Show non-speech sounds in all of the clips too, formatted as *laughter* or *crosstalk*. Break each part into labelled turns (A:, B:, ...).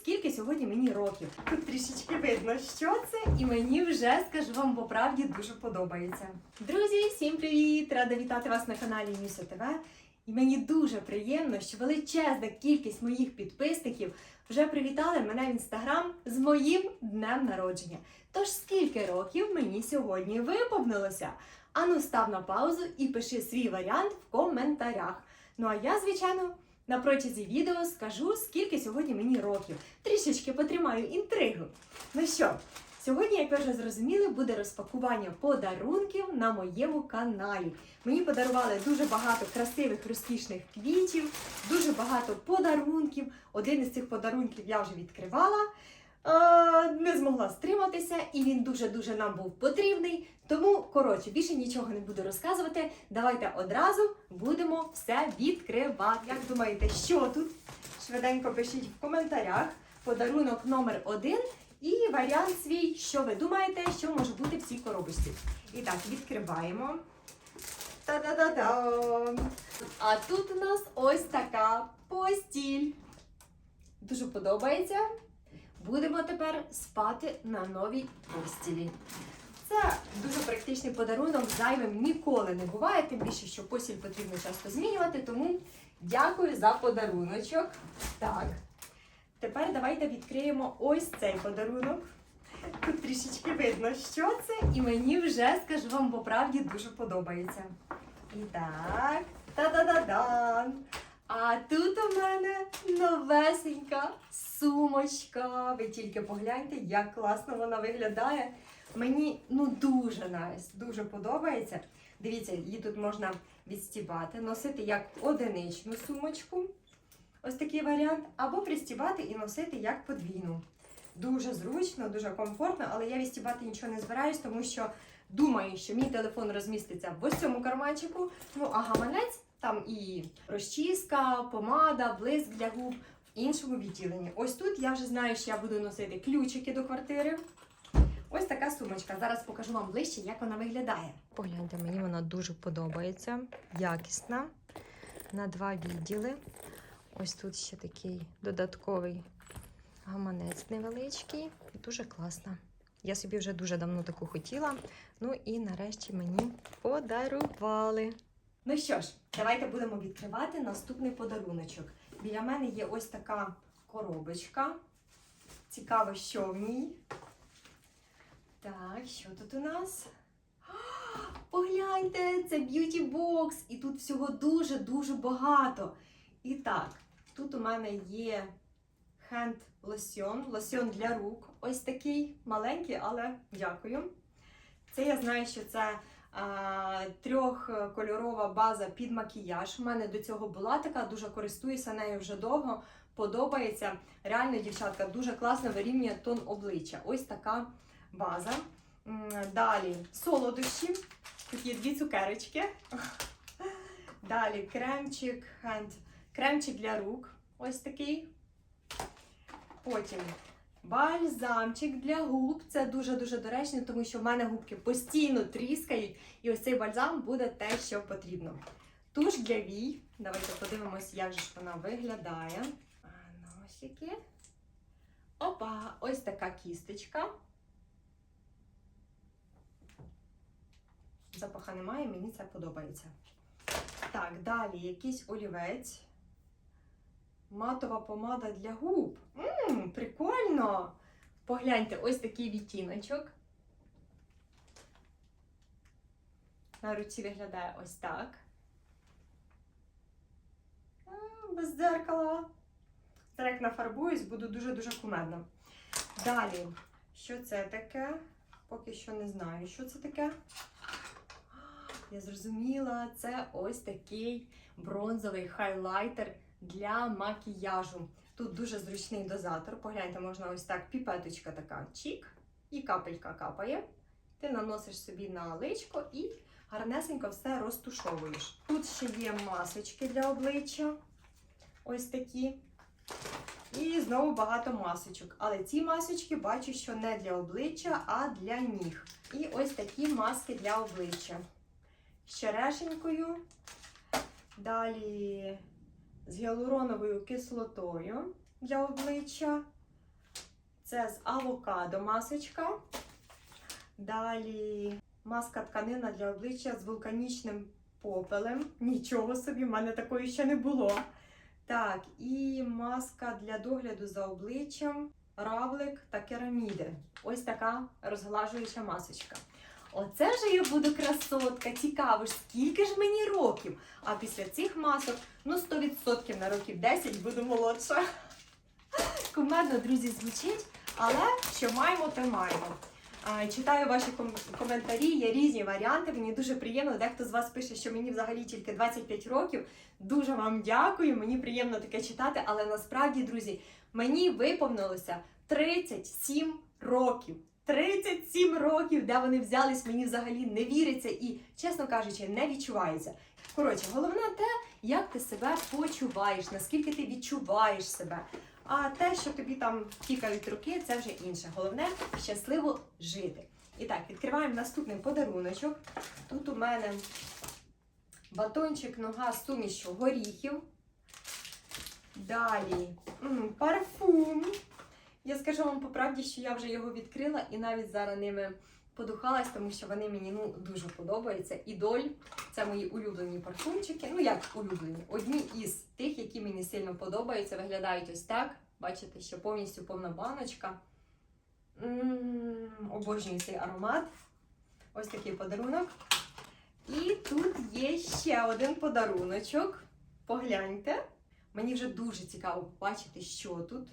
A: скільки сьогодні мені років. Тут трішечки видно, що це, і мені вже скажу вам по правді дуже подобається. Друзі, всім привіт! Рада вітати вас на каналі Нюся ТВ. І мені дуже приємно, що величезна кількість моїх підписників вже привітали мене в інстаграм з моїм днем народження. Тож скільки років мені сьогодні виповнилося? Ану, став на паузу і пиши свій варіант в коментарях. Ну а я, звичайно, на протязі відео скажу, скільки сьогодні мені років. Трішечки потримаю інтригу. Ну що, сьогодні, як ви вже зрозуміли, буде розпакування подарунків на моєму каналі. Мені подарували дуже багато красивих розкішних квітів, дуже багато подарунків. Один із цих подарунків я вже відкривала. Е, не змогла стриматися, і він дуже-дуже нам був потрібний. Тому, коротше, більше нічого не буду розказувати. Давайте одразу будемо все відкривати. Як думаєте, що тут? Швиденько пишіть в коментарях. Подарунок номер один і варіант свій, що ви думаєте, що може бути в цій коробочці. І так, відкриваємо. Та-да-да-да! А тут у нас ось така постіль. Дуже подобається. Будемо тепер спати на новій постілі. Це дуже практичний подарунок, зайвим ніколи не буває, тим більше, що постіль потрібно часто змінювати, тому дякую за подаруночок. Так. Тепер давайте відкриємо ось цей подарунок. Тут трішечки видно, що це, і мені вже, скажу вам по правді, дуже подобається. І так, та-да-да-дан! А тут у мене новесенька сумочка. Ви тільки погляньте, як класно вона виглядає. Мені ну дуже найс, дуже подобається. Дивіться, її тут можна відстібати, носити як одиничну сумочку. Ось такий варіант, або пристібати і носити як подвійну. Дуже зручно, дуже комфортно, але я відстібати нічого не збираюсь, тому що думаю, що мій телефон розміститься в ось цьому карманчику. Ну а гаманець там і розчіска, помада, блиск для губ в іншому відділенні. Ось тут я вже знаю, що я буду носити ключики до квартири. Ось така сумочка. Зараз покажу вам ближче, як вона виглядає. Погляньте, мені вона дуже подобається. Якісна. На два відділи. Ось тут ще такий додатковий гаманець невеличкий. Дуже класна. Я собі вже дуже давно таку хотіла. Ну і нарешті мені подарували. Ну що ж, давайте будемо відкривати наступний подаруночок. Біля мене є ось така коробочка. Цікаво, що в ній. Так, що тут у нас? Погляньте, це б'юті бокс. І тут всього дуже-дуже багато. І так, тут у мене є хенд лосьон, лосьон для рук. Ось такий маленький, але дякую. Це я знаю, що це трьохкольорова база під макіяж. У мене до цього була така, дуже користуюся нею вже довго. Подобається. Реально, дівчатка, дуже класно вирівнює тон обличчя. Ось така база. Далі солодощі. Є дві цукерочки. *laughs* Далі кремчик, кремчик для рук. Ось такий. Потім бальзамчик для губ. Це дуже-дуже доречно, тому що в мене губки постійно тріскають. І ось цей бальзам буде те, що потрібно. Туш для вій. Давайте подивимось, як же ж вона виглядає. А, Носики. Опа! Ось така кісточка. Запаха немає, мені це подобається. Так, далі якийсь олівець. Матова помада для губ. Ммм, прикольно! Погляньте, ось такий відтіночок. На руці виглядає ось так. Без дзеркала. Зараз як нафарбуюсь, буду дуже-дуже кумедна. Далі, що це таке? Поки що не знаю, що це таке. Я зрозуміла, це ось такий бронзовий хайлайтер для макіяжу. Тут дуже зручний дозатор. Погляньте, можна ось так, піпеточка така, чік, і капелька капає. Ти наносиш собі на личко і гарнесенько все розтушовуєш. Тут ще є масочки для обличчя. Ось такі. І знову багато масочок. Але ці масочки бачу, що не для обличчя, а для ніг. І ось такі маски для обличчя. З черешенькою. Далі з гіалуроновою кислотою для обличчя. Це з авокадо масочка. Далі маска тканина для обличчя з вулканічним попелем. Нічого собі, в мене такої ще не було. Так, і маска для догляду за обличчям, равлик та кераміди. Ось така розглажуюча масочка. Оце ж я буду красотка. Цікаво ж, скільки ж мені років. А після цих масок, ну 100% на років 10 буду молодша. Кумедно, друзі, звучить, але що маємо, то маємо. Читаю ваші коментарі, є різні варіанти. Мені дуже приємно. Дехто з вас пише, що мені взагалі тільки 25 років. Дуже вам дякую. Мені приємно таке читати, але насправді, друзі, мені виповнилося 37 років. 37 років, де вони взялись, мені взагалі не віриться і, чесно кажучи, не відчувається. Коротше, головне те, як ти себе почуваєш, наскільки ти відчуваєш себе. А те, що тобі там тікають руки, це вже інше. Головне щасливо жити. І так, відкриваємо наступний подаруночок. Тут у мене батончик нога з сумішю горіхів. Далі парфум. Я скажу вам по правді, що я вже його відкрила і навіть зараз ними подухалась, тому що вони мені ну, дуже подобаються. Ідоль це мої улюблені парфумчики. Ну як улюблені, одні із тих, які мені сильно подобаються, виглядають ось так. Бачите, що повністю повна баночка. обожнюю цей аромат. Ось такий подарунок. І тут є ще один подаруночок. Погляньте. Мені вже дуже цікаво побачити, що тут.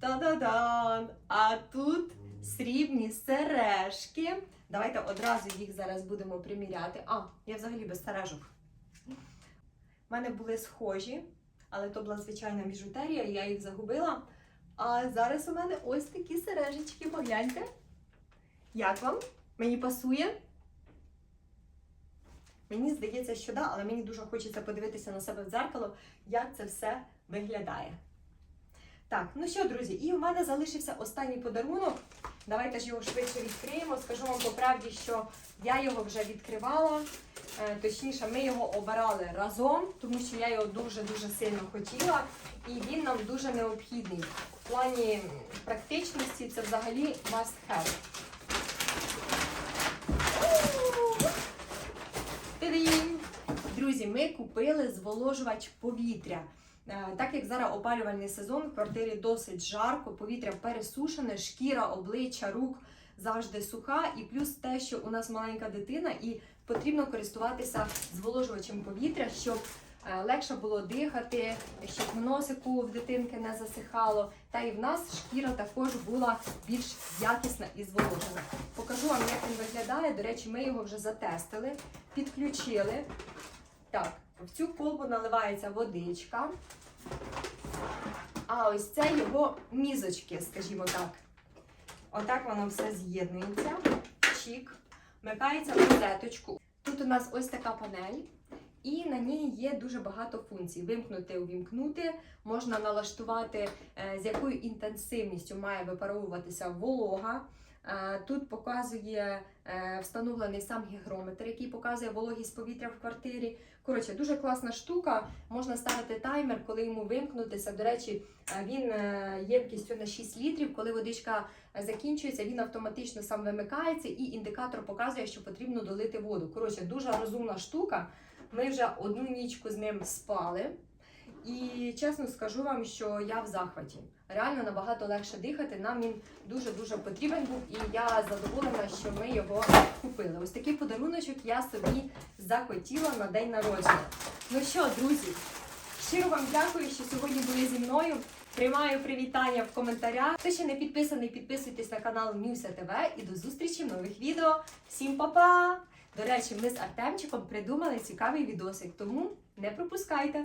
A: Та-да-дан! А тут срібні сережки. Давайте одразу їх зараз будемо приміряти. А, я взагалі без сережок. У мене були схожі, але то була звичайна біжутерія, я їх загубила. А зараз у мене ось такі сережечки. Погляньте. Як вам? Мені пасує? Мені здається, що да, але мені дуже хочеться подивитися на себе в дзеркало, як це все виглядає. Так, ну що, друзі, і у мене залишився останній подарунок. Давайте ж його швидше відкриємо. Скажу вам по правді, що я його вже відкривала. Е, Точніше, ми його обирали разом, тому що я його дуже-дуже сильно хотіла, і він нам дуже необхідний. В плані практичності це взагалі must have. Друзі, ми купили зволожувач повітря. Е, Так як зараз опалювальний сезон, в квартирі досить жарко, повітря пересушене, шкіра, обличчя, рук завжди суха, і плюс те, що у нас маленька дитина, і потрібно користуватися зволожувачем повітря, щоб е, легше було дихати, щоб в носику в дитинки не засихало. Та і в нас шкіра також була більш якісна і зволожена. Покажу вам, як він виглядає. До речі, ми його вже затестили, підключили. Так, в цю колбу наливається водичка. А ось це його мізочки, скажімо так. Отак воно все з'єднується. Чік. Вмикається в розеточку. Тут у нас ось така панель, і на ній є дуже багато функцій. Вимкнути, увімкнути, можна налаштувати, е, з якою інтенсивністю має випаровуватися волога. Е, Тут показує е, встановлений сам гігрометр, який показує вологість повітря в квартирі. Коротше, дуже класна штука. Можна ставити таймер, коли йому вимкнутися. До речі, е, він ємкістю на 6 літрів. Коли водичка закінчується, він автоматично сам вимикається і індикатор показує, що потрібно долити воду. Коротше, дуже розумна штука. Ми вже одну нічку з ним спали. І чесно скажу вам, що я в захваті. Реально набагато легше дихати. Нам він дуже-дуже потрібен був, і я задоволена, що ми його купили. Ось такий подаруночок я собі захотіла на день народження. Ну що, друзі, щиро вам дякую, що сьогодні були зі мною. Приймаю привітання в коментарях. Хто ще не підписаний, підписуйтесь на канал Мюся ТВ і до зустрічі в нових відео. Всім па-па! До речі, ми з Артемчиком придумали цікавий відосик, тому не пропускайте.